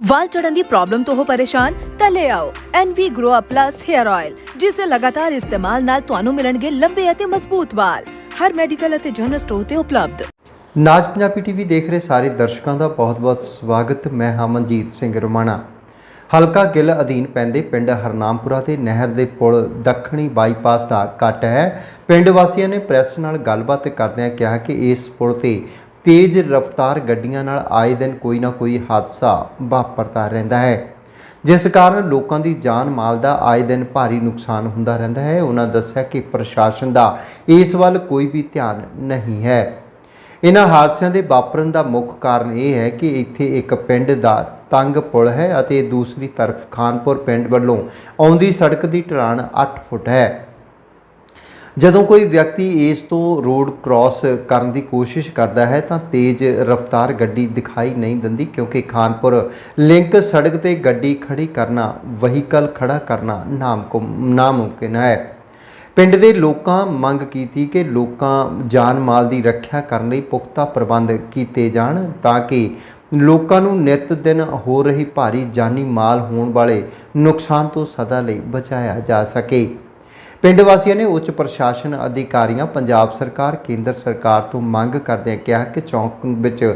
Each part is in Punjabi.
ਵਾਲ ਚੜਨ ਦੀ ਪ੍ਰੋਬਲਮ ਤੋਂ ਹੋ ਪਰੇਸ਼ਾਨ, ਤਾਂ ਲੈ ਆਓ NV Grow Up Plus Hair Oil ਜਿਸ ਦੇ ਲਗਾਤਾਰ ਇਸਤੇਮਾਲ ਨਾਲ ਤੁਹਾਨੂੰ ਮਿਲਣਗੇ ਲੰਬੇ ਅਤੇ ਮਜ਼ਬੂਤ ਵਾਲ। ਹਰ ਮੈਡੀਕਲ ਅਤੇ ਜਨਰਲ ਸਟੋਰ ਤੇ ਉਪਲਬਧ। ਨਾਜ ਪੰਜਾਬੀ ਟੀਵੀ ਦੇਖ ਰਹੇ ਸਾਰੇ ਦਰਸ਼ਕਾਂ ਦਾ ਬਹੁਤ-ਬਹੁਤ ਸਵਾਗਤ। ਮੈਂ ਹਾਂ ਮਨਜੀਤ ਸਿੰਘ ਰਮਾਣਾ। ਹਲਕਾ ਗਿੱਲ ਅਧੀਨ ਪੈਂਦੇ ਪਿੰਡ ਹਰਨਾਮਪੁਰਾ ਤੇ ਨਹਿਰ ਦੇ ਪੁਲ ਦੱਖਣੀ ਬਾਈਪਾਸ ਦਾ ਕੱਟ ਹੈ। ਪਿੰਡ ਵਾਸੀਆਂ ਨੇ ਪ੍ਰੈਸ ਨਾਲ ਗੱਲਬਾਤ ਕਰਦਿਆਂ ਕਿਹਾ ਕਿ ਇਸ ਪੁਲ ਤੇ ਤੇਜ਼ ਰਫ਼ਤਾਰ ਗੱਡੀਆਂ ਨਾਲ ਆਏ ਦਿਨ ਕੋਈ ਨਾ ਕੋਈ ਹਾਦਸਾ ਵਾਪਰਦਾ ਰਹਿੰਦਾ ਹੈ। ਜਿਸ ਕਾਰਨ ਲੋਕਾਂ ਦੀ ਜਾਨ ਮਾਲ ਦਾ ਆਏ ਦਿਨ ਭਾਰੀ ਨੁਕਸਾਨ ਹੁੰਦਾ ਰਹਿੰਦਾ ਹੈ। ਉਹਨਾਂ ਦੱਸਿਆ ਕਿ ਪ੍ਰਸ਼ਾਸਨ ਦਾ ਇਸ ਵੱਲ ਕੋਈ ਵੀ ਧਿਆਨ ਨਹੀਂ ਹੈ। ਇਹਨਾਂ ਹਾਦਸਿਆਂ ਦੇ ਵਾਪਰਨ ਦਾ ਮੁੱਖ ਕਾਰਨ ਇਹ ਹੈ ਕਿ ਇੱਥੇ ਇੱਕ ਪਿੰਡ ਦਾ ਤੰਗ ਪੁਲ ਹੈ ਅਤੇ ਦੂਸਰੀ ਤਰਫ ਖਾਨਪੁਰ ਪਿੰਡ ਵੱਲੋਂ ਆਉਂਦੀ ਸੜਕ ਦੀ ਢਲਾਣ 8 ਫੁੱਟ ਹੈ। ਜਦੋਂ ਕੋਈ ਵਿਅਕਤੀ ਇਸ ਤੋਂ ਰੋਡ ਕ੍ਰਾਸ ਕਰਨ ਦੀ ਕੋਸ਼ਿਸ਼ ਕਰਦਾ ਹੈ ਤਾਂ ਤੇਜ਼ ਰਫ਼ਤਾਰ ਗੱਡੀ ਦਿਖਾਈ ਨਹੀਂ ਦਿੰਦੀ ਕਿਉਂਕਿ ਖਾਨਪੁਰ ਲਿੰਕ ਸੜਕ ਤੇ ਗੱਡੀ ਖੜੀ ਕਰਨਾ, ਵਹੀਕਲ ਖੜਾ ਕਰਨਾ ਨਾਮਕੁਮ ਨਾਮੁਮਕਿਨ ਹੈ। ਪਿੰਡ ਦੇ ਲੋਕਾਂ ਮੰਗ ਕੀਤੀ ਕਿ ਲੋਕਾਂ ਜਾਨ ਮਾਲ ਦੀ ਰੱਖਿਆ ਕਰਨ ਲਈ ਪੁਖਤਾ ਪ੍ਰਬੰਧ ਕੀਤੇ ਜਾਣ ਤਾਂ ਕਿ ਲੋਕਾਂ ਨੂੰ ਨਿਤ ਦਿਨ ਹੋ ਰਹੀ ਭਾਰੀ ਜਾਨੀ ਮਾਲ ਹੋਣ ਵਾਲੇ ਨੁਕਸਾਨ ਤੋਂ ਸਦਾ ਲਈ ਬਚਾਇਆ ਜਾ ਸਕੇ। ਪਿੰਡ ਵਾਸੀਆਂ ਨੇ ਉੱਚ ਪ੍ਰਸ਼ਾਸਨ ਅਧਿਕਾਰੀਆਂ, ਪੰਜਾਬ ਸਰਕਾਰ, ਕੇਂਦਰ ਸਰਕਾਰ ਤੋਂ ਮੰਗ ਕਰਦਿਆਂ ਕਿਹਾ ਕਿ ਚੌਂਕ ਵਿੱਚ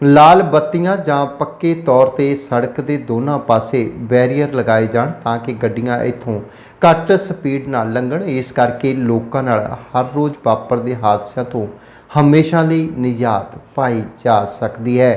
ਲਾਲ ਬੱਤੀਆਂ ਜਾਂ ਪੱਕੇ ਤੌਰ ਤੇ ਸੜਕ ਦੇ ਦੋਨਾਂ ਪਾਸੇ ਬੈਰੀਅਰ ਲਗਾਏ ਜਾਣ ਤਾਂ ਕਿ ਗੱਡੀਆਂ ਇੱਥੋਂ ਘੱਟ ਸਪੀਡ ਨਾਲ ਲੰਘਣ। ਇਸ ਕਰਕੇ ਲੋਕਾਂ ਨਾਲ ਹਰ ਰੋਜ਼ ਵਾਪਰਦੇ ਹਾਦਸਿਆਂ ਤੋਂ ਹਮੇਸ਼ਾ ਲਈ ਨਿਜਾਤ ਪਾਈ ਜਾ ਸਕਦੀ ਹੈ।